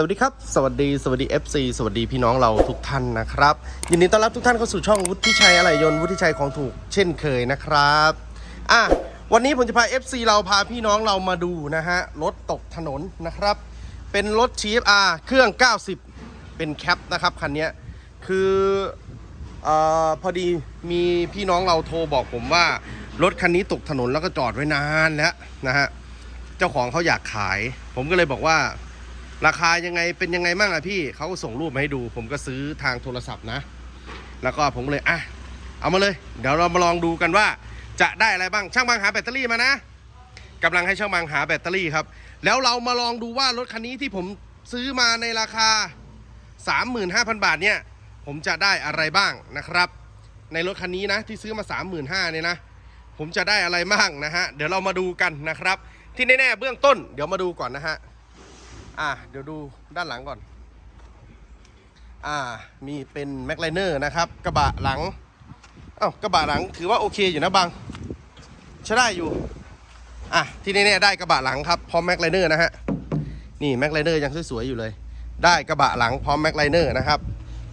สวัสดีครับ สวัสดีสวัสดี FC สวัสดีพี่น้องเราทุกท่านนะครับ ยินดีต้อนรับทุกท่านเข้าสู่ช่องวุฒิชัยอะไหล่ยนต์วุฒิชัยของถูกเช่นเคยนะครับอะวันนี้ผมจะพา FC เราพาพี่น้องเรามาดูนะฮะรถตกถนนนะครับ เป็นรถ GFR เครื่อง 90 เป็นแคปนะครับคันนี้คืออพอดีมีพี่น้องเราโทรบอกผมว่ารถคันนี้ตกถนนแล้วก็จอดไว้นานแล้วนะฮะเจ้าของเขาอยากขาย ผมก็เลยบอกว่า ราคายังไงเป็นยังไงบ้างอะพี่เขาก็ส่งรูปมาให้ดู ผมก็ซื้อทางโทรศัพท์นะ แล้วก็ผมเลยอะเอามาเลย เดี๋ยวเรามาลองดูกันว่าจะได้อะไรบ้างช่างบางหาแบตเตอรี่มานะกำลังให้ช่างบางหาแบตเตอรี่ครับ แล้วเรามาลองดูว่ารถคันนี้ที่ผมซื้อมาในราคา 35,000 บาทเนี่ย ผมจะได้อะไรบ้างนะครับ ในรถคันนี้นะที่ซื้อมา 35,000เนี่ยนะ ผมจะได้อะไรบ้างนะฮะ เดี๋ยวเรามาดูกันนะครับ ที่แน่ๆเบื้องต้น เดี๋ยวมาดูก่อนนะฮะ อะเดี๋ยวดูด้านหลังก่อน อ่ามีเป็นแม็กไลเนอร์นะครับ กระบะหลังเอ้ากระบะหลังถือว่าโอเคอยู่นะบางใช้ได้อยู่อะที่แน่ๆได้กระบะหลังครับพร้อมแม็กไลเนอร์นะฮะนี่แม็กไลเนอร์ยังสวยๆอยู่เลย ได้กระบะหลังพร้อมแม็กไลเนอร์นะครับ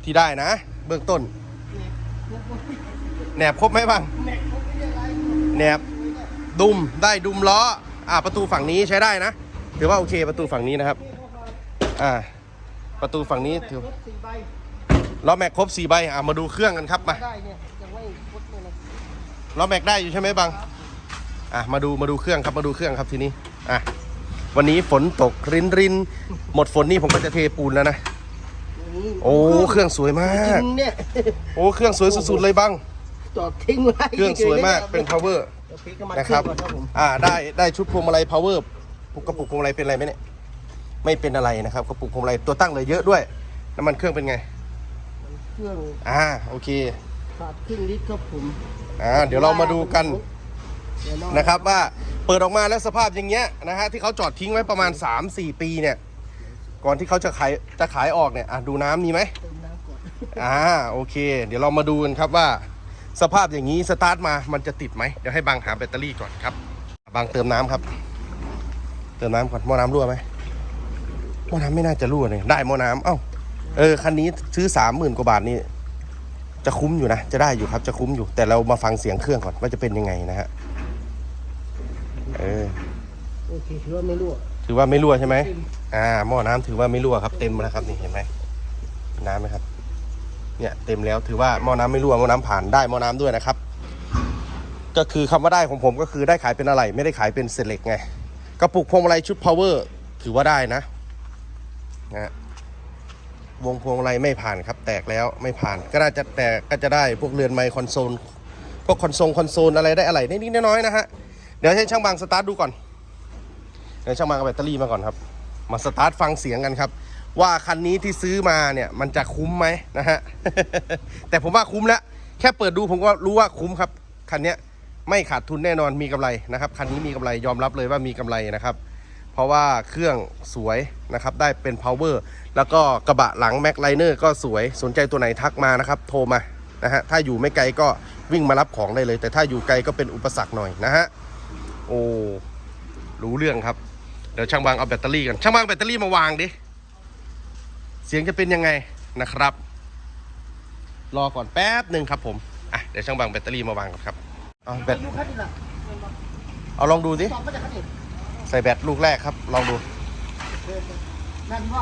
ที่ได้นะ เบื้องต้นแหนบครบไหมบ้างแหนบดุมได้ดุมล้ออ่าประตูฝั่งนี้ใช้ได้นะถือว่าโอเคประตูฝั่งนี้นะครับ อ่า ประตูฝั่งนี้ถือรถสี่ใบล้อแม็กครบ4ใบอ่ามาดูเครื่องกันครับมาได้เนี่ยยังไม่ครบเลยนะล้อแม็กได้อยู่ใช่ไหมบังอะมาดูมาดูเครื่องครับมาดูเครื่องครับทีนี้อะวันนี้ฝนตกรินรินหมดฝนนี่ผมก็จะเทปูนแล้วนะโอ้เครื่องสวยมาจกริงเนี่ยโอ้เครื่องสวยสุดๆเลยบังจอดทิ้งไว้เครื่องสวยมากเป็น power เดี๋ยวพี่ก็มานะครับเทียก่อนครับผมอ่า ได้ ได้ชุดพวงมาลัย power กระปุกพวงมาลัยเป็นอะไรไหมเนี่ย ไม่เป็นอะไรนะครับกระปุกพวงมาลัยตัวตั้งเลยเยอะด้วย น้ำมันเครื่องเป็นไง เครื่องอ่าโอเคขาดครึ่งลิตรครับผมอ่าเดี๋ยวเรามาดูกันเดี๋ยวลองนะครับว่าเปิดออกมาแล้วสภาพอย่างเงี้ยนะฮะที่เขาจอดทิ้งไว้ประมาณ 3-4 ปีเนี่ย ก่อนที่เขาจะขายจะขายออกเนี่ยอะดูน้ำมีไหม เติมน้ำก่อนอ่าโอเค เดี๋ยวเรามาดูกันครับว่า สภาพอย่างนี้สตาร์ทมามันจะติดไหมเดี๋ยวให้บางหาแบตเตอรี่ก่อนครับบางเติมน้ำครับ เติมน้ำก่อนหม้อน้ำรั่วไหมหม้ อน้ำไม่น่าจะรั่วเลยได้หม้อน้ำเอ้าเออคันนี้ซื้อสามหมื่นกว่าบาทนี่จะคุ้มอยู่นะ จะได้อยู่ครับจะคุ้มอยู่ แต่เรามาฟังเสียงเครื่องก่อนว่าจะเป็นยังไงนะฮะเออโอเคถือว่าไม่รั่วถือว่าไม่รั่วใช่ไหมอ่าหม้อน้ำถือว่าไม่รั่วครับ เต็มแล้วครับนี่เห็นไหมน้ำไหมครับ เนี่ยเต็มแล้วถือว่าหม้อน้ำไม่รั่วหม้อน้ำผ่านได้หม้อน้ำด้วยนะครับ ก็คือคำว่าได้ของผมก็คือได้ขายเป็นอะไร ไม่ได้ขายเป็นเซเล็กไงกระปุกพวงมาลัยชุด power ถือว่าได้นะ นะฮะวงพวงมาลัยไม่ผ่านครับ แตกแล้วไม่ผ่าน ก็น่าจะแตกก็จะได้พวกเรือนไมค์คอนโซลพวกคอนโซลคอนโซลอะไรได้อะไรนิดๆน้อยๆนะฮะเดี๋ยวให้ช่างบางสตาร์ทดูก่อนเดี๋ยวช่างมางเอาแบตเตอรี่มาก่อนครับ มาสตาร์ทฟังเสียงกันครับ ว่าคันนี้ที่ซื้อมาเนี่ยมันจะคุ้มไหมนะฮะแต่ผมว่าคุ้มแล้วแค่เปิดดูผมก็รู้ว่าคุ้มครับคันนี้ไม่ขาดทุนแน่นอนมีกำไรนะครับคันนี้มีกำไรยอมรับเลยว่ามีกำไรนะครับ เพราะว่าเครื่องสวยนะครับได้เป็น power แล้วก็กระบะหลัง Mac Liner ก็สวยสนใจตัวไหนทักมานะครับ โทรมานะฮะถ้าอยู่ไม่ไกลก็วิ่งมารับของได้เลย แต่ถ้าอยู่ไกลก็เป็นอุปสรรคหน่อยนะฮะโอ้รู้เรื่องครับเดี๋ยวช่างบางเอาแบตเตอรี่กันช่างบางแบตเตอรี่มาวางดิเสียงจะเป็นยังไงนะครับ รอก่อนแป๊บหนึ่งครับผมอะเดี๋ยวช่างบางแบตเตอรี่มาวางก่อนครับเอาแบตอายุคันนี้ล่ะเอาลองดูสิ สองก็จะคันนี้ใส่แบตลูกแรกครับ ลองดูเดินไปนั่นพ่อ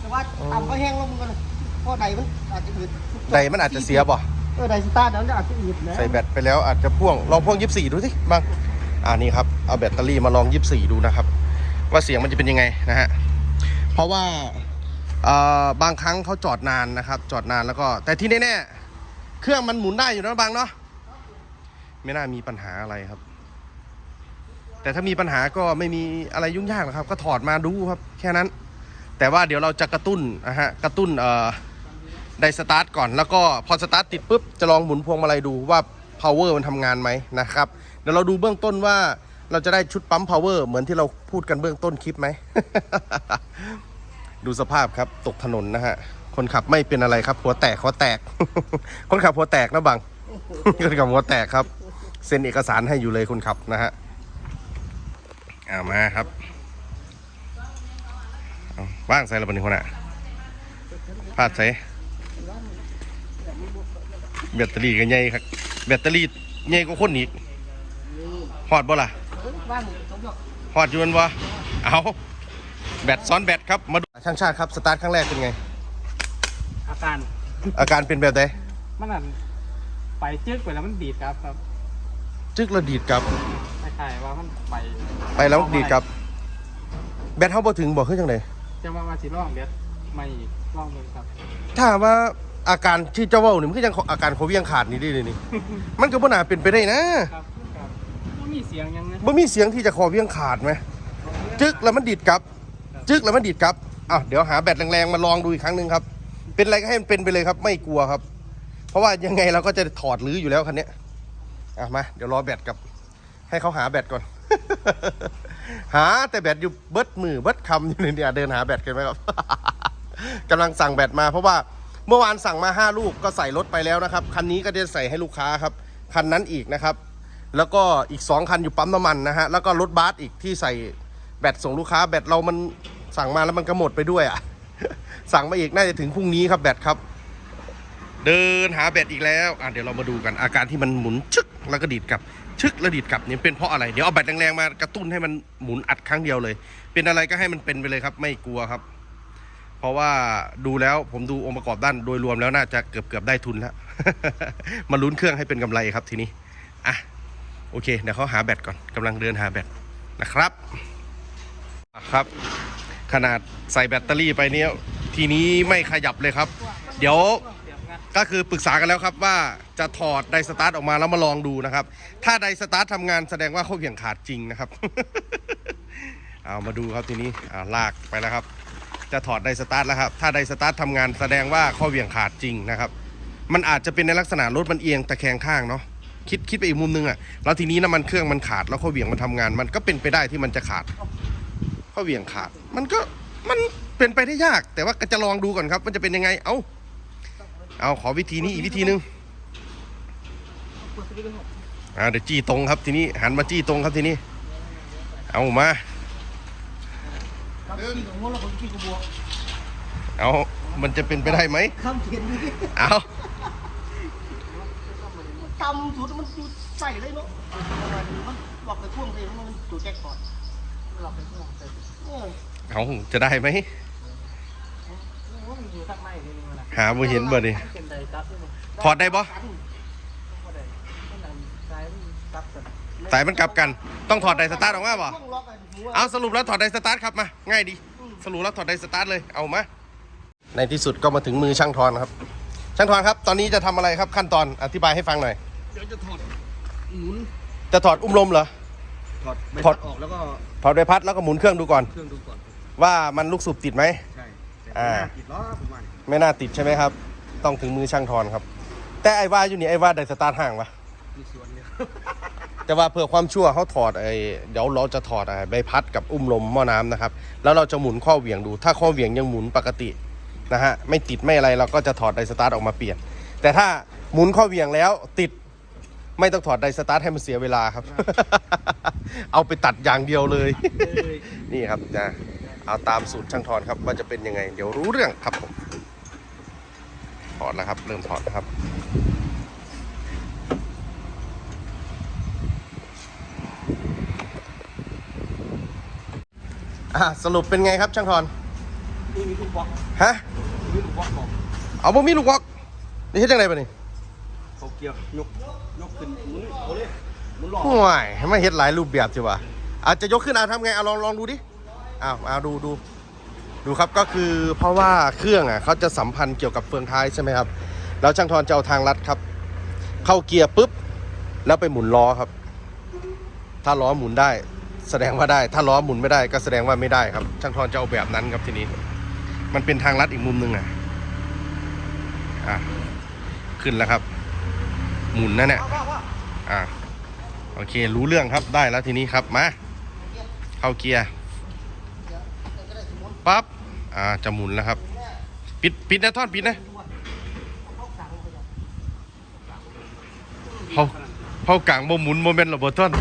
แต่ว่าต่ำก็แห้งลงกันเลยเพราะใดมันอาจจะอืดใดมันอาจจะเสียบ่เออใดสตาร์ทแล้วมันอาจจะอืดนะใส่แบตไปแล้วอาจจะพ่วงลองพ่วงยี่สี่ดูสิบางอ่านี่ครับเอาแบตเตอรี่มาลองยี่สี่ดูนะครับ ว่าเสียงมันจะเป็นยังไงนะฮะเพราะว่าเอ่อบางครั้งเขาจอดนานนะครับ จอดนานแล้วก็ แต่ที่แน่ๆเครื่องมันหมุนได้อยู่นะบางเนาะไม่น่ามีปัญหาอะไรครับ แต่ถ้ามีปัญหาก็ไม่มีอะไรยุ่งยากหรอกครับ ก็ถอดมาดูครับแค่นั้น แต่ว่าเดี๋ยวเราจะกระตุ้นนะฮะกระตุ้นเอ่อได้สตาร์ทก่อนแล้วก็พอสตาร์ทติดปุ๊บจะลองหมุนพวงมาลัยดูว่า power มันทำงานไหมนะครับเดี๋ยวเราดูเบื้องต้นว่าเราจะได้ชุดปั๊ม power เหมือนที่เราพูดกันเบื้องต้นคลิปไหม ดูสภาพครับตกถนนนะฮะคนขับไม่เป็นอะไรครับ หัวแตกหัวแตก คนขับหัวแตกนะบังคนขับหัวแตกครับ เซ็นเอกสารให้อยู่เลยคนขับนะฮะ เอามาครับเอาว่างใส่ระเบิดคนน่ะพาดใส่แบตเตอรี่ก็ใหญ่ครับ แบตเตอรี่ใหญ่กว่าคนอีกนี่ฮอดบ่ล่ะเออว่างสมยกฮอดอยู่แมันบ่เอาแบตซ้อนแบตครับ มาดูช่างชาติครับ สตาร์ทครั้งแรกเป็นไง อาการ อาการเป็นแบบไหนมันนั่นไปจึกไปแล้วมันดีดครับครับ จึกระดีดกับคล้า ยๆว่ามันไปไปแล้วดีดกับ แบตเฮาบ่ถึงบ่คือจังไดจะมาว่าสิร่องเด็ดไม่อีกร่องหนึงครับถ้าว่าอาการที่เจ้าเว้านี่มันคือจังอาการเขาเวียงขาดนี่เดิเลยนี่ มันก็บ่น่าเป็นไปได้นะครับครับมันมีเสียงยังนะบ่มีเสียงที่จะคอเวียงขาดไหมจึกแล้วมันดีดกลับ จึกแล้วมันดีดกลับอะเดี๋ยวหาแบตแรงๆมาลองดูอีกครั้งหนึ่งครับ เป็นอะไรก็ให้มันเป็นไปเลยครับ ไม่กลัวครับ เพราะว่ายังไงเราก็จะถอดรื้ออยู่แล้วคันเนี้ยอะมาเดี๋ยวรอแบตกับ ให้เขาหาแบตก่อน หาแต่แบตอยู่เบิดมือเบิดคำอยู่เนี่ยเดินหาแบตกันไหมครับกำลังสั่งแบตมาเพราะว่าเมื่อวานสั่งมาห้าลูกก็ใส่รถไปแล้วนะครับ คันนี้ก็จะใส่ให้ลูกค้าครับ คันนั้นอีกนะครับ แล้วก็อีก 2 คันอยู่ปั๊มน้ำมันนะฮะ แล้วก็รถบัสอีกที่ใส่แบตส่งลูกค้า แบตเรามันสั่งมาแล้วมันก็หมดไปด้วยอะ สั่งมาอีกน่าจะถึงพรุ่งนี้ครับแบตครับ เดินหาแบตอีกแล้ว อะเดี๋ยวเรามาดูกันอาการที่มันหมุนชึกแล้วก็ดีดกลับ ชึกแล้วดีดกลับเนี่ยเป็นเพราะอะไรเดี๋ยวเอาแบตแรงๆมากระตุ้นให้มันหมุนอัดครั้งเดียวเลย เป็นอะไรก็ให้มันเป็นไปเลยครับ ไม่กลัวครับ เพราะว่าดูแล้วผมดูองค์ประกอบด้านโดยรวมแล้วน่าจะเกือบเกือบได้ทุนแล้วมาลุ้นเครื่องให้เป็นกำไรครับทีนี้อะโอเคเดี๋ยวเขาหาแบตก่อนกำลังเดินหาแบตนะครับอะครับ ขนาดใส่แบตเตอรี่ไปเนี้ยทีนี้ไม่ขยับเลยครับ เดี๋ยว ก็คือปรึกษากันแล้วครับว่าจะถอดไดสตาร์ทออกมาแล้วมาลองดูนะครับ ถ้าไดสตาร์ททำงานแสดงว่าเขาเหวี่ยงขาดจริงนะครับ เอามาดูครับทีนี้อ่าลากไปแล้วครับ จะถอดไดสตาร์ทแล้วครับ ถ้าไดสตาร์ททำงานแสดงว่าข้อเหวี่ยงขาดจริงนะครับ มันอาจจะเป็นในลักษณะรถมันเอียงตะแคงข้างเนาะ คิดคิดไปอีกมุมนึงอะ่ะ แล้วทีนี้น้ำมันเครื่องมันขาดแล้วข้อเหวี่ยงมันทำงาน มันก็เป็นไปได้ที่มันจะขาดข้อเหวี่ยงขาด มันก็มันเป็นไปได้ยาก แต่ว่าก็จะลองดูก่อนครับมันจะเป็นยังไง เอ้า เอาขอวิธีนี้อีกวิธีหนึงอ่าเดี๋ยวจี้ตรงครับทีนี้หันมาจี้ตรงครับทีนี้ เอามาครับกินของมันแล้วผมกินกระบวกเอามันจะเป็นไปได้ไหมคำเขียนนี่เอาตำสุดมันสุดใส่เลยเนาะมันหลอกไปพ่วงเลยมันตัวแจ็คพอตหลอกไปข้างหลังใส่เออเอาจะได้ไหมว่า มันอยู่ข้างในนี่มันนะหาบ่เห็นบ่ดิมันเป็นไดตัดด้วยมั้ยถอดได้ปะก็ได้มันนั่นซ้ายมันตัดกันสายมันกลับกัน ต้องถอดไดสตาร์ทออกมาป่ะช่วงล็อกไอ้หัวเอาสรุปแล้วถอดไดสตาร์ทครับมา ง่ายดี สรุปแล้วถอดไดสตาร์ทเลย เอามา ในที่สุดก็มาถึงมือช่างทอนครับ ช่างทอนครับ ตอนนี้จะทำอะไรครับขั้นตอน อธิบายให้ฟังหน่อย เดี๋ยวจะถอดหมุน จะถอดอุ้มลมเหรอ ถอดใบถอพัดดออกแล้วก็ ถอดใบพัดแล้วก็หมุนเครื่องดูก่อน เครื่องดูก่อน ว่ามันลูกสูบติดไหมใช่แต่ อ่าไม่น่ติดล้อผมว่าเนี่ยไม่น่าติดใช่ไหมครับ ต้องถึงมือช่างทอนครับ แต่ไอ้ว่าอยู่นี่ไอ้ว่าไดสตาร์ทห่างปะมีส่วนเนี่ยแต่ว่าเพื่อความชั่วเขาถอดไอ้เดี๋ยวเราจะถอดไอ้ใบพัดกับอุ้มลมหม้อน้ำนะครับ แล้วเราจะหมุนข้อเหวี่ยงดู ถ้าข้อเหวี่ยงยังหมุนปกตินะฮะไม่ติดไม่อะไรเราก็จะถอดไดสตาร์ทออกมาเปลี่ยน แต่ถ้าหมุนข้อเหวี่ยงแล้วติดไม่ต้องถอดไดสตาร์ทให้มันเสียเวลาครับ เอาไปตัดอย่างเดียวเลย นี่ครับนะ เอาตามสูตรช่างทอนครับว่าจะเป็นยังไง เดี๋ยวรู้เรื่องครับผมถอดแล้วครับ เริ่มถอดแล้วครับอะสรุปเป็นไงครับช่างทอนนี่มีทุกบล็อกฮะมีทุกบล็อกบอกเอาบ่มีลูกวอกนี่เฮ็ดจังไดปะนี่เขาเกี่ยวยกยกขึ้นหมุนเอาเลยหมุนหลอกห่วยให้มาเฮ็ดหลายรูปแบบสิวะอาจจะยกขึ้นเอาทำไงเอาลองลองดูดิ อ้าวเอาดูดูดูครับก็คือเพราะว่าเครื่องอะเขาจะสัมพันธ์เกี่ยวกับเฟืองท้ายใช่ไหมครับ แล้วช่างทอนจะเอาทางลัดครับ เข้าเกียร์ปุ๊บ แล้วไปหมุนล้อครับ ถ้าล้อหมุนได้ แสดงว่าได้ ถ้าล้อหมุนไม่ได้ก็แสดงว่าไม่ได้ครับ ช่างทอนจะเอาแบบนั้นครับทีนี้ มันเป็นทางลัดอีกมุมหนึ่งอะอะขึ้นแล้วครับ หมุนนั่นแหละพ่อพ่อพ่ออ่าโอเค รู้เรื่องครับได้แล้วทีนี้ครับมาเข้าเกียร์ ปั๊บอ่าจะหมุนแล้วครับ ปิดปิดนะท่อนปิดนะเขาเขากลางโมหมุนโมเมนต์ระเบิดท่อนเ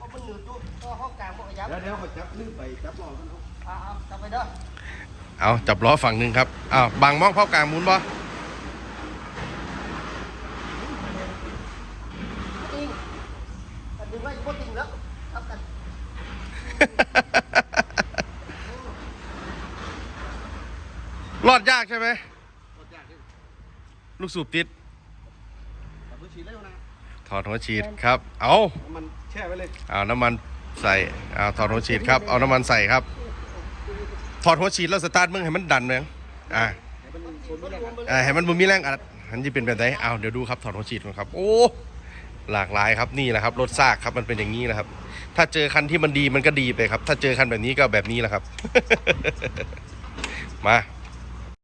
พราะมันหนืดจุ๊บก็ห้องกลางพวกไอ้ยับเดี๋ยวเดี๋ยวขอจับลืมไปจับรอกันเอาเอาจับไปเด้อเอาจับล้อฝั่งหนึ่งครับอ้าวบางมองเข้ากลางหมุนบ่ จริงแต่ดึงไว้ก็จริงแล้วครับกัน รอดยากใช่ไหมกดยากดิลูกสูบติด แต่มือฉีดแล้วนะถอดหัวฉีดครับ เอามันแช่ไว้เลยเอาน้ำมันใส่เอาถอดหัวฉีดครับ เอาน้ำมันใส่ครับ ถอดหัวฉีดแล้วสตาร์ทมึงให้มันดันเลยอ่าให้มันคนไม่ได้กันอ่าให้มันบ่มีแรงอัดมันจะเป็นแบบไหนเอาเดี๋ยวดูครับถอดหัวฉีดก่อนครับ โอ้ หลากหลายครับนี่แหละครับรถซากครับมันเป็นอย่างนี้นะครับ ถ้าเจอคันที่มันดีมันก็ดีไปครับ ถ้าเจอคันแบบนี้ก็แบบนี้แหละครับ มา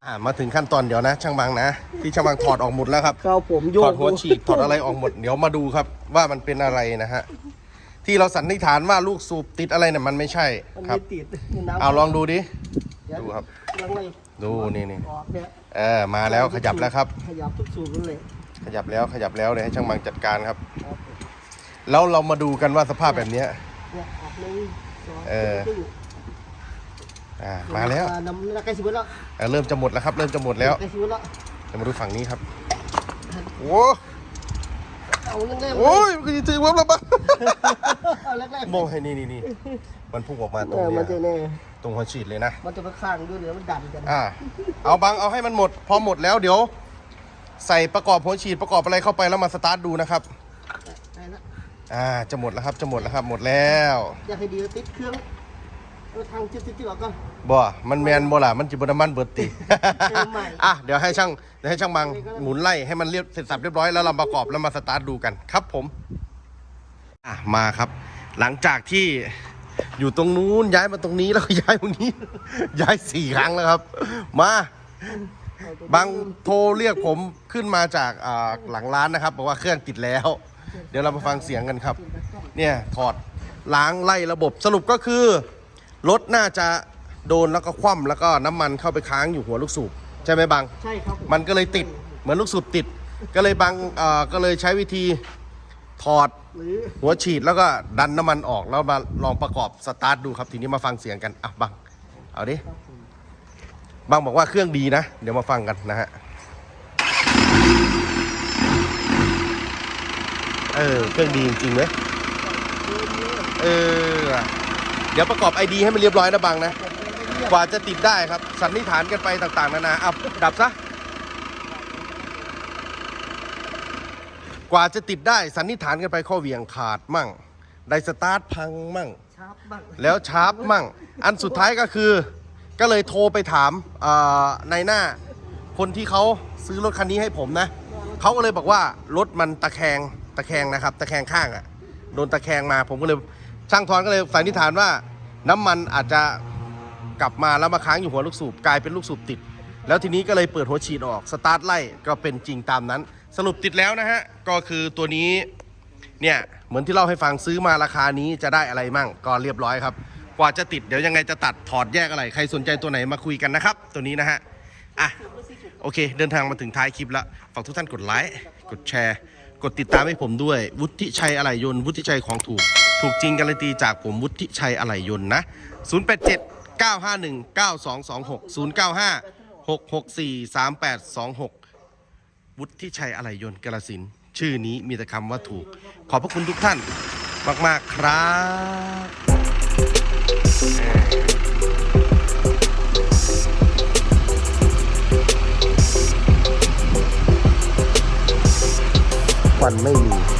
อ่ามาถึงขั้นตอนเดี๋ยวนะ ช่างบางนะที่ช่างบางถอดออกหมดแล้วครับเข้าผมโยถกอดหัวฉีดถอดอะไรออกหมดเดี๋ยวมาดูครับว่ามันเป็นอะไรนะฮะที่เราสันนิษฐานว่าลูกสูบติดอะไรเนี่ยมันไม่ใช่มันครับ ไม่ติดน้ำเอาลองดูดิเยวดูครับลังเลยดูนี่นี่ออกเนี่ยเออมาแล้วขยับแล้วครับ ขยับทุกสูตรเลยขยับแล้วขยับแล้วเดี๋ยวให้ช่างบางจัดการครับ ครับแล้วเรามาดูกันว่าสภาพแบบเนี้ย เนี่ยออกหนึ่งสองเออ ครึ่ง อ่ามาแล้วน้ำใกล้สิบแล้วเออเริ่มจะหมดแล้วครับ เริ่มจะหมดแล้วใกล้สิบแล้วเดี๋ยวมาดูฝั่งนี้ครับโอ้เอาแรกๆโอ้ยมันจะถือว่าแล้วปะเอาแรกๆมองให้นี่นี่นี่มันพุ่งออกมาตรเองอเนี้มันจะยแน่ตรงหัวฉีดเลยนะ มันจะไปข้างด้วยเดี๋ยวมันดันกัน อ่า เอาบังเอาให้มันหมด พอหมดแล้วเดี๋ยว ใส่ประกอบหัวฉีดประกอบอะไรเข้าไปแล้วมาสตาร์ทดูนะครับได้ละอ่า จะหมดแล้วครับ จะหมดแล้วครับ หมดแล้ว อยากให้ดีก็ติดเครื่อง เอาทางจิ๊ดๆๆออกก่อน บ่มันแมนบ่ล่ะมันจิบน้ำมันเบิดติเออใหม่ อะเดี๋ยวให้ช่างเดี๋ยวให้ช่างบังหมุนไล่ให้มันเรียบเสร็จสับเรียบร้อยแล้วเราประกอบแล้วมาสตาร์ทดูกันครับผม อะมาครับ หลังจากที่อยู่ตรงนู้นย้ายมาตรงนี้แล้วก็ย้ายตรงนี้ ย้ายสี่ครั้งแล้วครับ มาบางโทรเรียกผมขึ้นมาจากอ่าหลังร้านนะครับบอกว่าเครื่องติดแล้ว เดี๋ยวเรามาฟังเสียงกันครับ เนี่ยถอดล้างไล่ระบบสรุปก็คือ รถน่าจะโดนแล้วก็คว่ำแล้วก็น้ำมันเข้าไปค้างอยู่หัวลูกสูบใช่ไหมบัง ใช่ครับผมันก็เลยติดเหมือนลูกสูบติด ก็เลยบังเอ่อก็เลยใช้วิธีถอดหรือหัวฉีดแล้วก็ดันน้ำมันออกแล้วมาลองประกอบสตาร์ทดูครับทีนี้มาฟังเสียงกันอะบังเอาดิบังบอกว่าเครื่องดีนะ เดี๋ยวมาฟังกันนะฮะเออเครื่องดีจริงๆเลยเออเดี๋ยวประกอบไอดีให้มันเรียบร้อยนะบังนะ กว่าจะติดได้ครับ สันนิษฐานกันไปต่างๆ นานาอะดับซะ กว่าจะติดได้สันนิษฐานกันไปข้อเหวียงขาดมั่ง ไดสตาร์ทพังมั่งชาร์ปบ้างแล้วชาร์ปมั่ง อันสุดท้ายก็คือ ก็เลยโทรไปถามเอ่อในหน้า คนที่เขาซื้อรถคันนี้ให้ผมนะ เขาก็เลยบอกว่ารถมันตะแคงตะแคงนะครับ ตะแคงข้างอะ่ะ โดนตะแคงมาผมก็เลย ช่างทอนก็เลยสันนิษฐานว่าน้ำมันอาจจะกลับมาแล้วมาค้างอยู่หัวลูกสูบกลายเป็นลูกสูบติด แล้วทีนี้ก็เลยเปิดหัวฉีดออกสตาร์ทไล่ก็เป็นจริงตามนั้น สรุปติดแล้วนะฮะก็คือตัวนี้เนี่ยเหมือนที่เล่าให้ฟังซื้อมาราคานี้จะได้อะไรมั่งก็เรียบร้อยครับ กว่าจะติดเดี๋ยวยังไงจะตัดถอดแยกอะไร ใครสนใจตัวไหนมาคุยกันนะครับ ตัวนี้นะฮะอะโอเค เดินทางมาถึงท้ายคลิปแล้วฝากทุกท่านกดไลค์กดแชร์ กดติดตามให้ผมด้วย วุฒิชัยอะไหล่ยนต์วุฒิชัยของถูก ถูกจริงการันตีจากผมวุฒิชัยอะไหล่ยนต์นะ 087 951 9226 095 664 3826วุฒิชัยอะไหล่ยนต์กาลสินชื่อนี้มีแต่คำว่าถูก ขอบพระคุณทุกท่านมาก ๆ ครับควันไม่มี